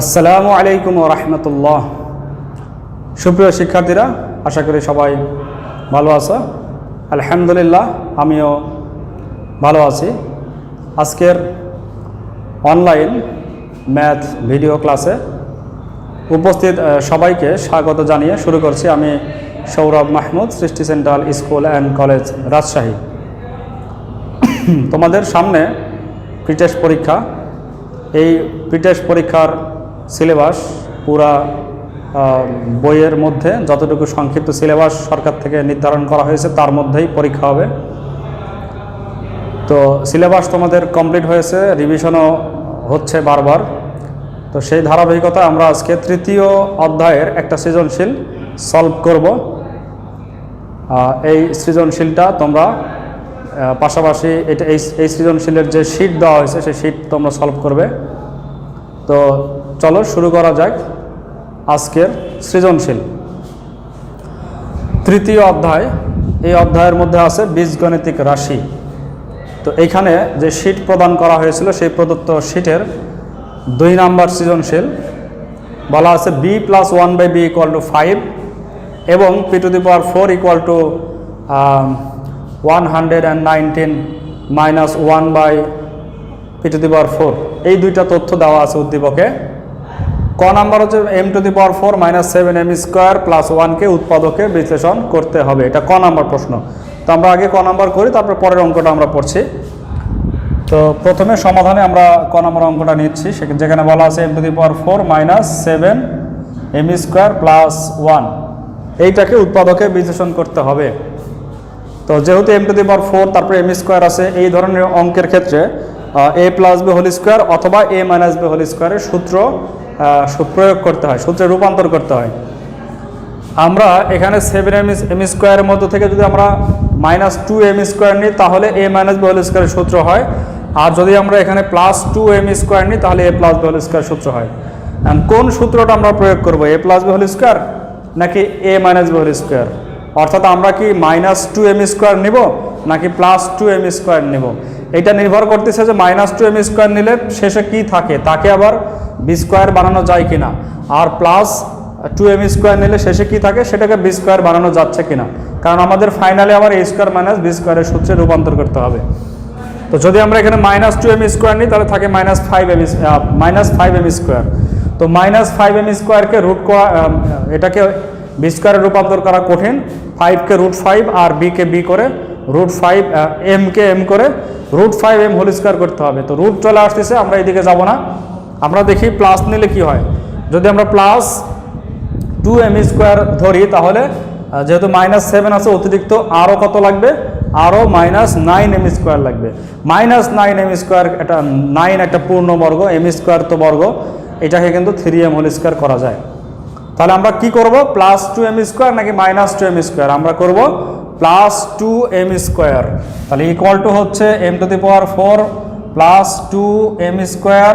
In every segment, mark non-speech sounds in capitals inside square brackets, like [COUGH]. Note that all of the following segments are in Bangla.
আসসালামু আলাইকুম রহমতুল্লাহ। সুপ্রিয় শিক্ষার্থীরা, আশা করি সবাই ভালো আছো। আলহামদুলিল্লাহ, আমিও ভালো আছি। আজকের অনলাইন ম্যাথ ভিডিও ক্লাসে উপস্থিত সবাইকে স্বাগত জানিয়ে শুরু করছি আমি Sourav Mahmud, Srishti central school and college Rajshahi. তোমাদের সামনে প্রিটেস্ট পরীক্ষা। এই প্রিটেস্ট পরীক্ষার সিলেবাস পুরা বইয়ের মধ্যে যতটুকু সংক্ষিপ্ত সিলেবাস সরকার থেকে নির্ধারণ করা হয়েছে, তার মধ্যেই পরীক্ষা হবে। তো সিলেবাস তোমাদের কমপ্লিট হয়েছে রিভিশনও হচ্ছে বারবার। তো সেই ধারাবাহিকতা আমরা আজকে তৃতীয় অধ্যায়ের একটা সৃজনশীল সলভ করব। এই সৃজনশীলটা তোমরা পাশাপাশি এটা এই সৃজনশীলের যে শিট দেওয়া হয়েছে, সেই শিট তোমরা সলভ করবে। তো চলো শুরু করা যাক আজকের সৃজনশীল। তৃতীয় অধ্যায়, এই অধ্যায়ের মধ্যে আছে বীজগণিতিক রাশি। তো এইখানে যে শিট প্রদান করা হয়েছিল, সেই প্রদত্ত শিটের দুই নাম্বার সৃজনশীল বলা আছে b plus one by b equal to five এবং p to the power four equal to one hundred and nineteen minus one by p to the power four এই দুইটা তথ্য দেওয়া আছে উদ্দীপকে। ক নাম্বার হচ্ছে m to the power four minus seven m square plus ওয়ানকে উৎপাদকে বিশ্লেষণ করতে হবে। এটা ক নাম্বার প্রশ্ন। তো আমরা আগে ক নাম্বার করি, তারপর পরের অঙ্কটা আমরা পড়ছি। তো প্রথমে সমাধানে আমরা ক নম্বর অঙ্কটা নিচ্ছি। যেখানে বলা আছে m to the power four minus seven m square plus one এইটাকে উৎপাদকে বিশ্লেষণ করতে হবে। তো যেহেতু m to the power four তারপরে এম স্কোয়ার আছে, এই ধরনের অঙ্কের ক্ষেত্রে a plus b whole square অথবা এ মাইনাস বি হোল স্কোয়ারের সূত্র প্রয়োগ করতে হয়, সূত্রে রূপান্তর করতে হয়। আমরা এখানে সেভেন এম এম স্কোয়ারের মধ্য থেকে যদি আমরা মাইনাস টু এম স্কোয়ার নিই, তাহলে এ মাইনাস বি হোল স্কোয়ারের সূত্র হয়। আর যদি আমরা এখানে প্লাস টু এম স্কোয়ার নিই, তাহলে a plus b whole square সূত্র হয়। কোন সূত্রটা আমরা প্রয়োগ করব a plus b whole square নাকি a minus b whole square অর্থাৎ আমরা কি মাইনাস টু এম স্কোয়ার নিব, নাকি প্লাস টু এম স্কোয়ার নিব? এটা নির্ভর করতেছে যে মাইনাস টু এম স্কোয়ার নিলে শেষে কি থাকে, তাকে আবার বি স্কোয়ার বানানো যায় কিনা? আর প্লাস টু এম স্কোয়ার নিলে শেষে কি থাকে? সেটাকে বি স্কোয়ার বানানো যাচ্ছে কিনা? কারণ আমাদের ফাইনালে আবার এ স্কোয়ার মাইনাস বি স্কোয়ারের সূত্রে রূপান্তর করতে হবে। তো যদি আমরা এখানে মাইনাস টু এম স্কোয়ার নিই, তাহলে থাকে minus five m minus five m square তো মাইনাস ফাইভ এম স্কোয়ারকে রুট করা এটাকে বি স্কোয়ারে রূপান্তর করা কঠিন। ফাইভকে রুট ফাইভ আর বিকে বি করে রুট ফাইভ এমকে এম করে root five m whole square করতে হবে। তো রুট চলে আসতেছে, আমরা এদিকে যাব না। আমরা দেখি প্লাস নিলে কি হয়? যদি আমরা প্লাস টু এম স্কোয়ার ধরি, তাহলে যেহেতু মাইনাস সেভেন আছে, অতিরিক্ত আরও কত লাগবে? আরও মাইনাস নাইন এম স্কোয়ার লাগবে। মাইনাস নাইন এম স্কোয়ার একটা নাইন একটা পূর্ণ বর্গ এম স্কোয়ার তো বর্গ, এটাকে কিন্তু থ্রি এম হোল স্কোয়ার করা যায়। তাহলে আমরা কি করব? প্লাস টু এম স্কোয়ার নাকি মাইনাস টু এম স্কোয়ার আমরা করব প্লাস টু এম স্কোয়ার তাহলে ইকুয়াল টু হচ্ছে m to the power four plus two m square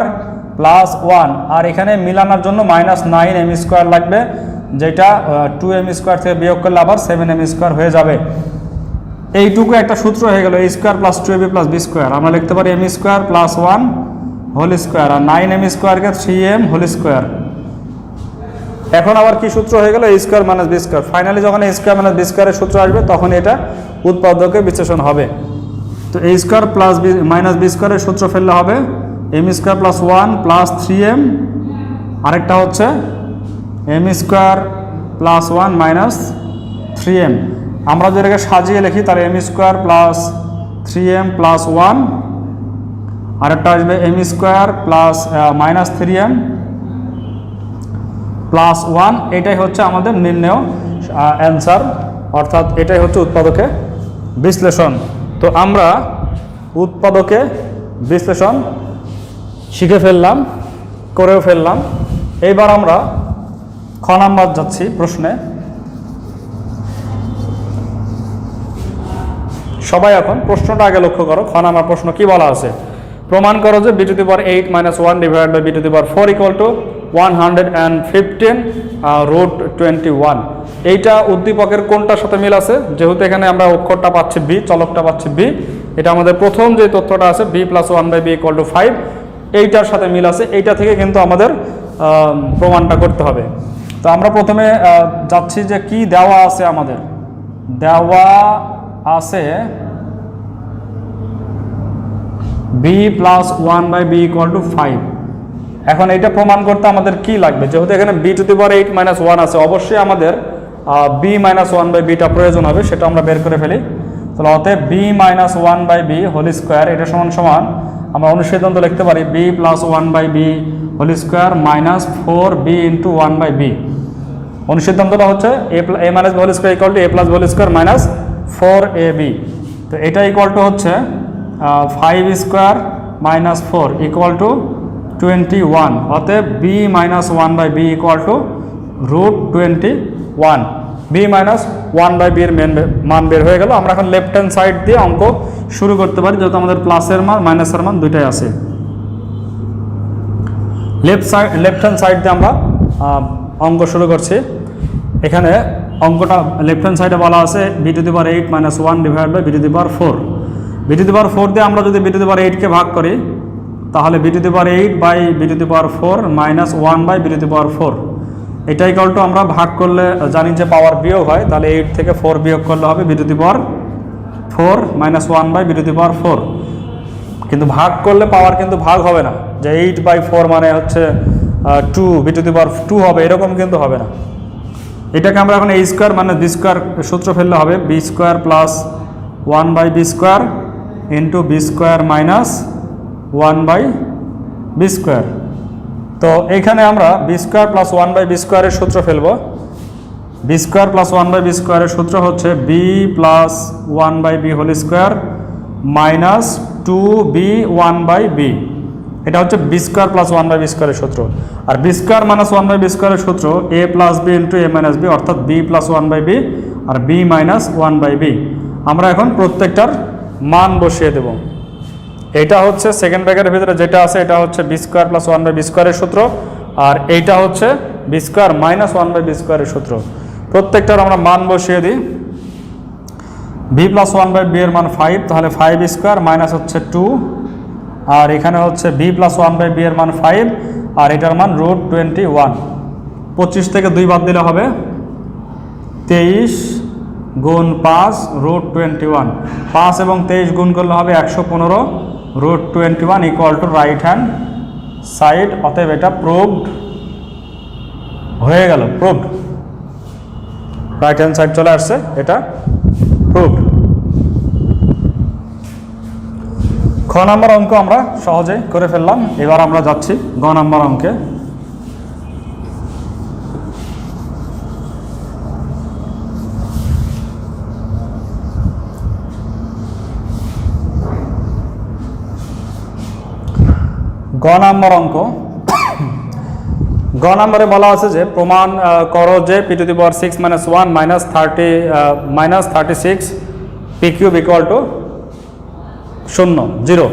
plus one. আর এখানে মিলানোর জন্য মাইনাস নাইন এম স্কোয়ার লাগবে, যেটা টু এম স্কোয়ার থেকে বিয়োগ করলে আবার সেভেন এম স্কোয়ার হয়ে যাবে। এইটুকু একটা সূত্র হয়ে গেল a square plus two a b plus b square. আমরা লিখতে পারি m square plus one whole square আর নাইন এম স্কোয়ারকে থ্রি এম হোল স্কোয়ার এখন আবার কি সূত্র হয়ে গেল? A square minus b square finally যখন এ স্কোয়ার মাইনাস বি স্কোয়ারের সূত্র আসবে, তখন এটা উৎপাদকে বিশ্লেষণ হবে। তো a square plus b minus b স্কোয়ারের সূত্র ফেললে হবে m square plus one plus three m আরেকটা হচ্ছে m square plus one minus three m আমরা যদি এটাকে সাজিয়ে লিখি, তাহলে m square plus three m plus one আরেকটা আসবে m square plus minus three m plus one এটাই হচ্ছে আমাদের নির্ণয় অ্যান্সার অর্থাৎ এটাই হচ্ছে উৎপাদকে বিশ্লেষণ। তো আমরা উৎপাদকে বিশ্লেষণ শিখে ফেললাম, করেও ফেললাম। এইবার আমরা খ নাম্বার যাচ্ছি প্রশ্নে। সবাই এখন প্রশ্নটা আগে লক্ষ্য করো। খ নাম্বার প্রশ্ন কি বলা আছে? প্রমাণ করো যে b to the power eight minus one divide by b to four equal to one hundred and fifteen root twenty one এইটা উদ্দীপকের কোনটার সাথে মিল আছে? যেহেতু এখানে আমরা অক্ষরটা পাচ্ছি বি চলকটা পাচ্ছি বি এটা আমাদের প্রথম যে তথ্যটা আছে b plus one by b equal to five এইটার সাথে মিল আছে, এইটা থেকে কিন্তু আমাদের প্রমাণটা করতে হবে। তো আমরা প্রথমে যাচ্ছি যে কি দেওয়া আছে আমাদের। দেওয়া আছে b plus one by b equal to five এখন এটা প্রমাণ করতে আমাদের কি লাগবে? যেহেতু এখানে b to the power eight minus one আছে, অবশ্যই আমাদের বি মাইনাস ওয়ান বাই বিটা প্রয়োজন হবে, সেটা আমরা বের করে ফেলি। তাহলে অতএব b minus one by b whole square এটা সমান সমান আমরা অনুসিদ্ধান্ত লিখতে পারি b plus one by b whole square minus four b into one by b অনুসিদ্ধান্তটা হচ্ছে a a minus whole square equal to a plus whole square minus four a b তো এটা ইকুয়াল টু হচ্ছে five square minus four equal to twenty one অতএব b minus one by b equal to root twenty one b minus one by বির মেন মান বের হয়ে গেল। আমরা এখন লেফট হ্যান্ড সাইড দিয়ে অঙ্ক শুরু করতে পারি। যেহেতু আমাদের প্লাসের মান মাইনাসের মান দুইটাই আছে। Left side left hand side দিয়ে আমরা অঙ্ক শুরু করছি। এখানে অঙ্কটা লেফট হ্যান্ড সাইডে বলা আছে b to the power eight minus one divide by b to the power four b to the power four দিয়ে আমরা যদি বি টু দি পাওয়ার এইটকে ভাগ করি, তাহলে b to the power eight by b to the power four minus one by b to the power four এটাই কলটো আমরা ভাগ করলে জানি যে পাওয়ার বিয়োগ হয়, তাহলে এইট থেকে ফোর বিয়োগ করলে হবে b to power four minus one by b to power four কিন্তু ভাগ করলে পাওয়ার কিন্তু ভাগ হবে না। যে এইট বাই ফোর মানে হচ্ছে two b to power two হবে, এরকম কিন্তু হবে না। এটাকে আমরা এখন এই স্কোয়ার মানে বি স্কোয়ার সূত্র ফেললে হবে। B square plus one by b square into b square minus one by b square তো এখানে আমরা b square plus one by b স্কোয়ারের সূত্র ফেলব। B square plus one by b স্কোয়ারের সূত্র হচ্ছে b plus one by b whole square minus two b one by b এটা হচ্ছে b square plus one by b স্কোয়ারের সূত্র। আর b square minus one by b স্কোয়ারের সূত্র a plus b into a minus b অর্থাৎ b plus one by b R b minus one by b আমরা এখন প্রত্যেকটার মান বসিয়ে দেব। এটা হচ্ছে সেকেন্ড ব্র্যাকেটের ভিতরে যেটা আছে, এটা হচ্ছে B square plus one by স্কোয়ারের সূত্র, আর এইটা হচ্ছে B square minus one by স্কোয়ারের সূত্র। প্রত্যেকটার আমরা মান বসিয়ে দিই। B plus one by B এর মান ফাইভ তাহলে ফাইভ স্কোয়ার মাইনাস হচ্ছে টু আর এখানে হচ্ছে B plus one by B এর মান ফাইভ আর এটার মান রুট টোয়েন্টি ওয়ান পঁচিশ থেকে দুই বাদ দিলে হবে তেইশ গুণ পাঁচ রুট টোয়েন্টি ওয়ান পাঁচ এবং তেইশ গুণ করলে হবে একশো পনেরো। Root twenty one equal to right hand side অতএব এটা প্রুভড হয়ে গেল প্রুভড রাইট হ্যান্ড সাইড চলে আসছে, এটা প্রুভড খ নম্বর অঙ্ক আমরা সহজে করে ফেললাম, এবার আমরা যাচ্ছি গ নম্বর অঙ্কে। নাম্বার অঙ্ক। গ নাম্বারে বলা আছে যে, প্রমাণ করো যে P to the power six minus one minus thirty minus thirty six P cube equal to শূন্য, জিরো।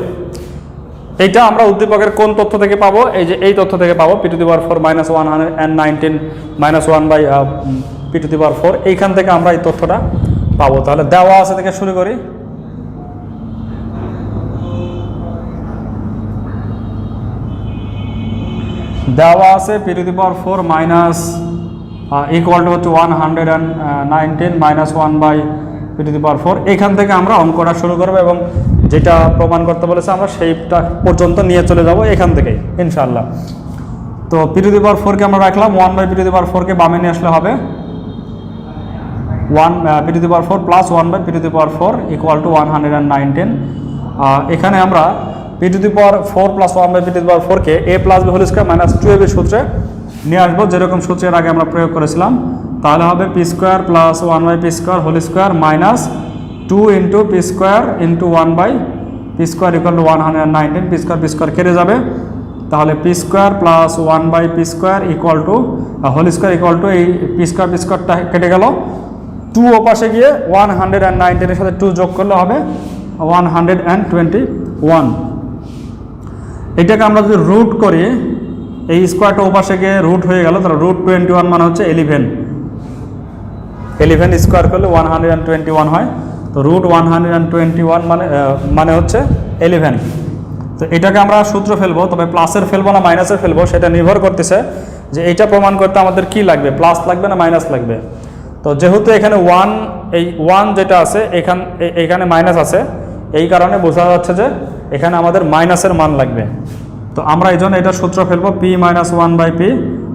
এইটা আমরা উদ্দীপকের কোন তথ্য থেকে পাবো? এই যে এই তথ্য থেকে পাবো, P to the power four minus one hundred and nineteen minus one by P to the power four. এইখান থেকে আমরা এই তথ্যটা পাবো। তাহলে দেওয়া আছে থেকে শুরু করি। দেওয়া আছে P to the power four minus equal to হচ্ছে one hundred and nineteen minus one by P to the power four এখান থেকে আমরা অঙ্কটা শুরু করব এবং যেটা প্রমাণ করতে বলেছে আমরা সেইটা পর্যন্ত নিয়ে চলে যাব এখান থেকেই ইনশাল্লাহ তো পি টু দি পাওয়ার ফোরকে আমরা রাখলাম one by P to the power ফোরকে বামে নিয়ে আসলে হবে। One P to the power four plus one by P to the power four equal to one hundred and nineteen এখানে আমরা P to the power four plus one by P to the power ফোরকে A plus B whole square minus two A B সূত্রে নিয়ে আসব। যেরকম সূত্রের আগে আমরা প্রয়োগ করেছিলাম, তাহলে হবে P square plus one by P square whole square minus two into P square into one by P square equal to one hundred nineteen P square P square কেটে যাবে। তাহলে P square plus one by P square equal to whole square equal to এই পি স্কোয়ার পি স্কোয়ারটা কেটে গেল। টু ওপাশে গিয়ে ওয়ান হান্ড্রেড অ্যান্ড নাইনটিনের সাথে টু যোগ করলে হবে one hundred and twenty one এটাকে আমরা যদি রুট করি, এই স্কোয়ারটা ওপাশে গিয়ে রুট হয়ে গেল, তাহলে রুট টোয়েন্টি ওয়ান মানে হচ্ছে এলিভেন এলিভেন স্কোয়ার করলে one hundred and twenty one হয়। তো root one hundred and twenty one মানে মানে হচ্ছে এলিভেন তো এটাকে আমরা সূত্র ফেলব, তবে প্লাসের ফেলব না মাইনাসের ফেলব, সেটা নির্ভর করতেছে যে এটা প্রমাণ করতে আমাদের কি লাগবে প্লাস লাগবে না মাইনাস লাগবে। তো যেহেতু এখানে ওয়ান এই ওয়ান যেটা আছে, এখান এখানে মাইনাস আছে, এই কারণে বোঝা যাচ্ছে যে এখানে আমাদের মাইনাসের মান লাগবে। তো আমরা এই জন্য এটা সূত্র ফেলব P minus one by P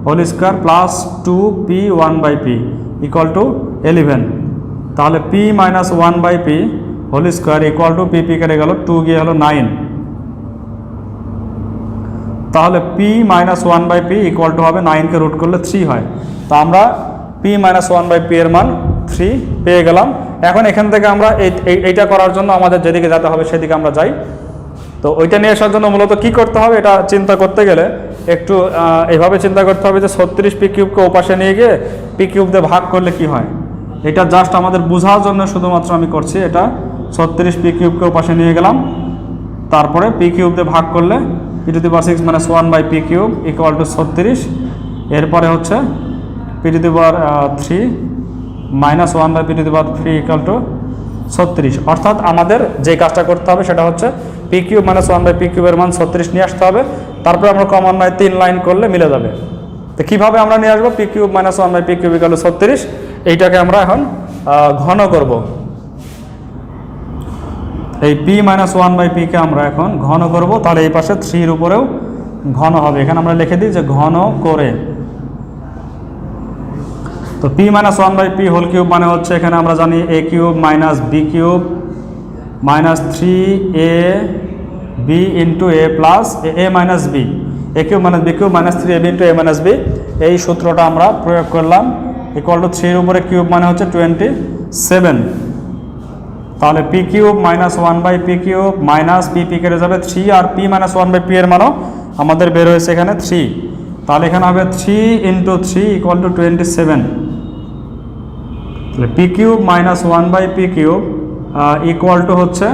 whole square plus two P one by P equal to eleven তাহলে P minus one by P whole square equal to P P কেটে গেল টু গিয়ে হলো নাইন তাহলে P minus one by P equal to হবে নাইনকে রুট করলে থ্রি হয়। তো আমরা P minus one by P এর মান থ্রি পেয়ে গেলাম। এখন এখান থেকে আমরা এই- এই- এইটা করার জন্য আমাদের যেদিকে যেতে হবে সেদিকে আমরা যাই। তো ওইটা নিয়ে আসার জন্য মূলত কি করতে হবে এটা চিন্তা করতে গেলে একটু এভাবে চিন্তা করতে হবে যে ছত্রিশ পি কিউবকে ওপাশে নিয়ে গিয়ে পি কিউব দিয়ে ভাগ করলে কি হয়? এটা জাস্ট আমাদের বোঝার জন্য শুধুমাত্র আমি করছি এটা। ছত্রিশ পি কিউবকে ওপাশে নিয়ে গেলাম। তারপরে পি কিউব দিয়ে ভাগ করলে P to the power six minus one by P cube equal to ছত্রিশ। এরপরে হচ্ছে P to the power three minus one by P to the power three equal to ছত্রিশ। অর্থাৎ আমাদের যে কাজটা করতে হবে সেটা হচ্ছে P cube minus one by P কিউবের মান ছত্রিশ নিয়ে আসতে হবে। তারপরে আমরা ক্রমান্বয়ে তিন লাইন করলে মিলে যাবে। তো কীভাবে আমরা নিয়ে আসব? P cube minus one by P cube ছত্রিশ। এইটাকে আমরা এখন ঘন করব। এই পি মাইনাস ওয়ান বাই পিকে আমরা এখন ঘন করব। তাহলে এই পাশে থ্রির উপরেও ঘন হবে। এখানে আমরা লিখে দিই যে ঘন করে। তো P minus one by P whole cube মানে হচ্ছে এখানে আমরা জানি A cube minus B cube minus three A B into A plus A minus B A cube minus B cube minus three A B into A minus B এই সূত্রটা আমরা প্রয়োগ করলাম ইকুয়াল টু থ্রির উপরে কিউব মানে হচ্ছে টোয়েন্টি সেভেন তাহলে P cube minus one by P cube minus P P কেটে যাবে three R P minus one by P এর মানও আমাদের বের হয়েছে এখানে থ্রি তাহলে এখানে হবে three into three equal to twenty seven তাহলে P cube minus one by P cube equal to হচ্ছে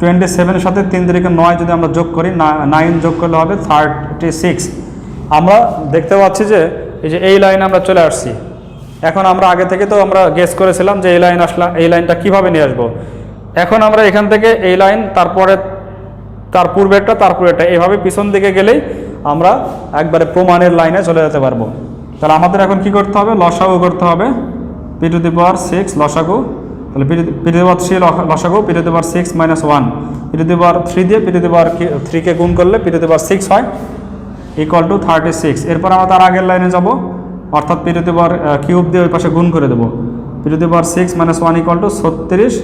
টোয়েন্টি সেভেনের সাথে তিন তারিখে নয় যদি আমরা যোগ করি নাইন যোগ করলে হবে থার্টি সিক্স আমরা দেখতে পাচ্ছি যে, এই যে এই লাইনে আমরা চলে আসছি। এখন আমরা আগে থেকে তো আমরা গেস করেছিলাম যে এই লাইন আসলাম এই লাইনটা কীভাবে নিয়ে আসব। এখন আমরা এখান থেকে এই লাইন তারপরে, তার পূর্বেরটা তার পূর্বেরটা, এভাবে পিছন দিকে গেলেই আমরা একবারে প্রমাণের লাইনে চলে যেতে পারব। তাহলে আমাদের এখন কি করতে হবে? লসাগু করতে হবে। P to the power six লসাগু তাহলে P to the power three লসাগু P to the power six minus one P to the power three দিয়ে পি টু দি পাওয়ার থ্রিকে গুণ করলে P to the power six হয় ইকুয়াল টু থার্টি সিক্স এরপর আমরা তার আগের লাইনে যাব, অর্থাৎ P to the power cube দিয়ে ওই পাশে গুণ করে দেবো। P to the power six minus one equal to ছত্রিশ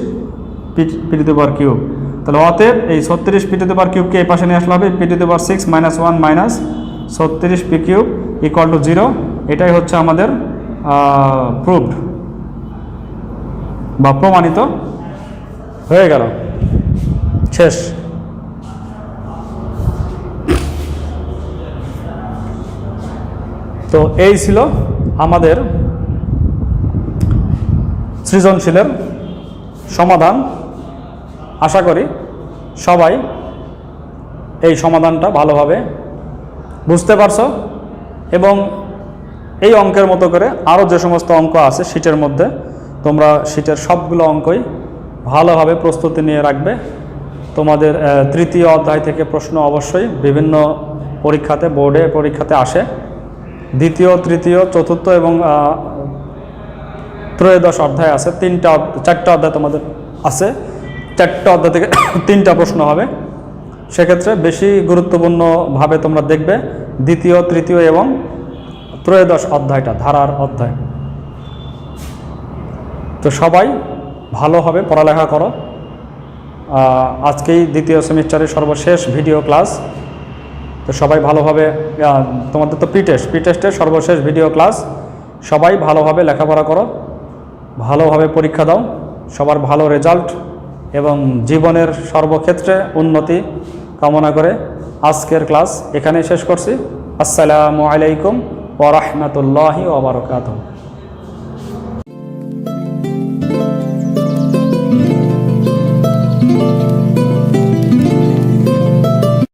P to the power cube তাহলে অতএব এই ছত্রিশ পি টু দি কিউবকে এই পাশে নিয়ে আসলে হবে P to the power six minus one minus ছত্রিশ P cube equal to zero এটাই হচ্ছে আমাদের প্রুভড বা প্রমাণিত হয়ে গেল। শেষ। তো এই ছিল আমাদের সৃজনশীলের সমাধান। আশা করি সবাই এই সমাধানটা ভালোভাবে বুঝতে পারছ এবং এই অঙ্কের মতো করে আরও যে সমস্ত অঙ্ক আছে, শীটের মধ্যে তোমরা শীটের সবগুলো অঙ্কই ভালোভাবে প্রস্তুতি নিয়ে রাখবে। তোমাদের তৃতীয় অধ্যায় থেকে প্রশ্ন অবশ্যই বিভিন্ন পরীক্ষাতে, বোর্ডে পরীক্ষাতে আসে। দ্বিতীয়, তৃতীয়, চতুর্থ এবং ত্রয়োদশ অধ্যায় আছে। তিনটা, চারটা অধ্যায় তোমাদের আছে। চারটা অধ্যায় থেকে [COUGHS] তিনটা প্রশ্ন হবে। সেক্ষেত্রে বেশি গুরুত্বপূর্ণভাবে তোমরা দেখবে দ্বিতীয়, তৃতীয় এবং ত্রয়োদশ অধ্যায়টা, ধারার অধ্যায়। তো সবাই ভালোভাবে পড়ালেখা করো। আজকেই দ্বিতীয় সেমিস্টারের সর্বশেষ ভিডিও ক্লাস। তো সবাই ভালোভাবে তোমাদের তো প্রি টেস্ট প্রি টেস্টের সর্বশেষ ভিডিও ক্লাস। সবাই ভালোভাবে লেখাপড়া করো। ভালোভাবে পরীক্ষা দাও। সবার ভালো রেজাল্ট এবং জীবনের সর্বক্ষেত্রে উন্নতি কামনা করে আজকের ক্লাস এখানেই শেষ করছি। আসসালামু আলাইকুম ওরহমতুল্লাহি ওবরকাত